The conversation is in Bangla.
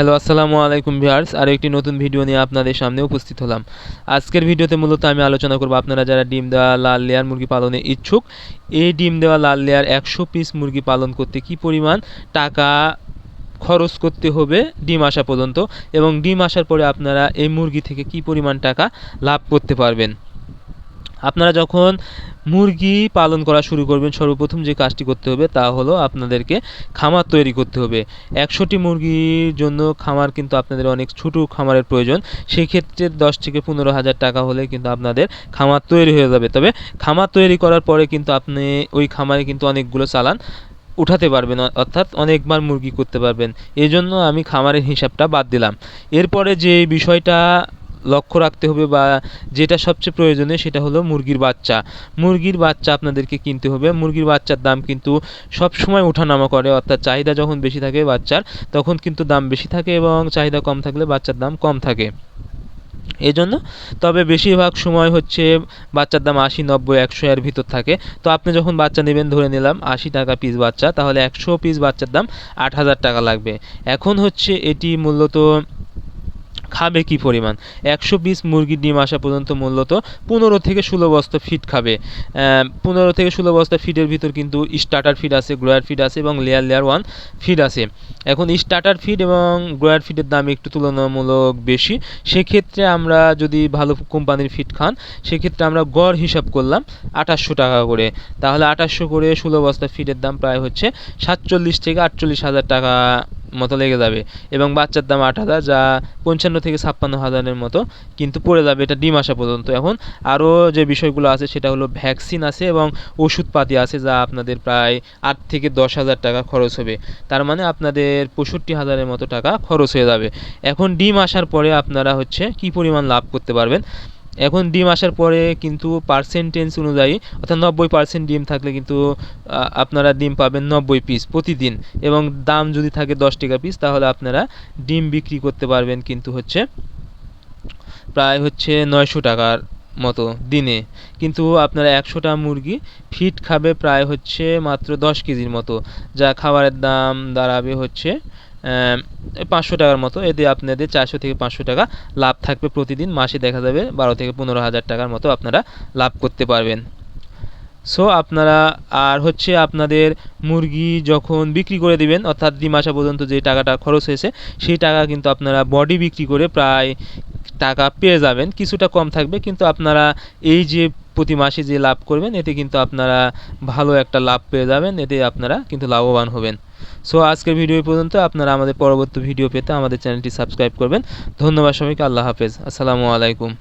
হ্যালো আসসালামু আলাইকুম ভিউয়ার্স। আর একটি নতুন ভিডিও নিয়ে আপনাদের সামনে উপস্থিত হলাম। আজকের ভিডিওতে মূলত আমি আলোচনা করব আপনারা যারা ডিম দেওয়া লাল লেয়ার মুরগি পালনে ইচ্ছুক, এই ডিম দেওয়া লাল লেয়ার একশো পিস মুরগি পালন করতে কি পরিমাণ টাকা খরচ করতে হবে ডিম আসা পর্যন্ত এবং ডিম আসার পরে আপনারা এই মুরগি থেকে কি পরিমাণ টাকা লাভ করতে পারবেন? আপনারা যখন মুরগি পালন করা শুরু করবেন, সর্বপ্রথম যে কাজটি করতে হবে তা হলো আপনাদেরকে খামার তৈরি করতে হবে। একশোটি মুরগির জন্য খামার কিন্তু আপনাদের অনেক ছোটো খামারের প্রয়োজন। সেক্ষেত্রে দশ থেকে পনেরো হাজার টাকা হলে কিন্তু আপনাদের খামার তৈরি হয়ে যাবে। তবে খামার তৈরি করার পরে কিন্তু আপনি ওই খামারে কিন্তু অনেকগুলো চালান উঠাতে পারবেন অর্থাৎ অনেকবার মুরগি করতে পারবেন। এই জন্য আমি খামারের হিসাবটা বাদ দিলাম। এরপরে যে বিষয়টা লক্ষ্য রাখতে হবে বা যেটা সবচেয়ে প্রয়োজনীয় সেটা হলো মুরগির বাচ্চা। মুরগির বাচ্চা আপনাদেরকে কিনতে হবে। মুরগির বাচ্চার দাম কিন্তু সব সময় ওঠানামা করে, অর্থাৎ চাহিদা যখন বেশি থাকে বাচ্চার, তখন কিন্তু দাম বেশি থাকে এবং চাহিদা কম থাকলে বাচ্চার দাম কম থাকে। এই জন্য তবে বেশিরভাগ সময় হচ্ছে বাচ্চার দাম আশি, নব্বই, একশো এর ভিতর থাকে। তো আপনি যখন বাচ্চা নেবেন, ধরে নিলাম আশি টাকা পিস বাচ্চা, তাহলে একশো পিস বাচ্চার দাম আট হাজার টাকা লাগবে। এখন হচ্ছে এটি মূলত খাবে কি পরিমাণ? একশো পিস মুরগির ডিম আসা পর্যন্ত মূলত পনেরো থেকে ষোলো বস্তা ফিট খাবে। পনেরো থেকে ষোলো বস্তা ফিডের ভিতর কিন্তু স্টার্টার ফিড আছে গ্রোয়ার ফিড আছে এবং লেয়ার লেয়ার ওয়ান ফিড আছে। এখন স্টার্টার ফিড এবং গ্রোয়ার ফিডের দাম একটু তুলনামূলক বেশি। সেক্ষেত্রে আমরা যদি ভালো কোম্পানির ফিড খান, সেক্ষেত্রে আমরা গড় হিসাব করলাম আঠাশশো টাকা করে। তাহলে আঠাশশো করে ষোলো বস্তা ফিডের দাম প্রায় হচ্ছে সাতচল্লিশ থেকে আটচল্লিশ হাজার টাকা মতো লেগে যাবে। এবং বাচ্চার দাম আট হাজার, যা পঞ্চান্ন থেকে ছাপ্পান্ন হাজারের মতো কিন্তু পড়ে যাবে এটা ডিম আসা পর্যন্ত। এখন আরও যে বিষয়গুলো আছে সেটা হলো ভ্যাকসিন আছে এবং ওষুধপাতি আছে, যা আপনাদের প্রায় আট থেকে দশ হাজার টাকা খরচ হবে। তার মানে আপনাদের পঁয়ষট্টি হাজারের মতো টাকা খরচ হয়ে যাবে। এখন ডিম আসার পরে আপনারা হচ্ছে কি পরিমাণ লাভ করতে পারবেন? এখন ডিম আসার পরে কিন্তু পার্সেন্টেজ অনুযায়ী অর্থাৎ নব্বই পার্সেন্ট ডিম থাকলে কিন্তু আপনারা ডিম পাবেন নব্বই পিস প্রতিদিন। এবং দাম যদি থাকে দশ টাকা পিস তাহলে আপনারা ডিম বিক্রি করতে পারবেন কিন্তু হচ্ছে প্রায় হচ্ছে নয়শো টাকার মতো দিনে। কিন্তু আপনারা একশোটা মুরগি ফিট খাবে প্রায় হচ্ছে মাত্র দশ কেজির মতো, যা খাবারের দাম দাঁড়াবে হচ্ছে পাঁচশো টাকার মতো। এতে আপনাদের চারশো থেকে পাঁচশো টাকা লাভ থাকবে প্রতিদিন। মাসে দেখা যাবে বারো থেকে পনেরো হাজার টাকার মতো আপনারা লাভ করতে পারবেন। সো আপনারা, আর হচ্ছে আপনাদের মুরগি যখন বিক্রি করে দিবেন, অর্থাৎ ডিম আসা পর্যন্ত যে টাকাটা খরচ হয়েছে, সেই টাকা কিন্তু আপনারা বডি বিক্রি করে প্রায় টাকা পেয়ে যাবেন। কিছুটা কম থাকবে, কিন্তু আপনারা এই যে প্রতি মাসে যে লাভ করবেন, এতে কিন্তু আপনারা ভালো একটা লাভ পেয়ে যাবেন। এতে আপনারা কিন্তু লাভবান হবেন। সো আজকের ভিডিও পর্যন্ত। আপনারা আমাদের পরবর্তী ভিডিও পেতে আমাদের চ্যানেলটি সাবস্ক্রাইব করবেন। ধন্যবাদ সবাইকে। আল্লাহ হাফেজ। আসসালামু আলাইকুম।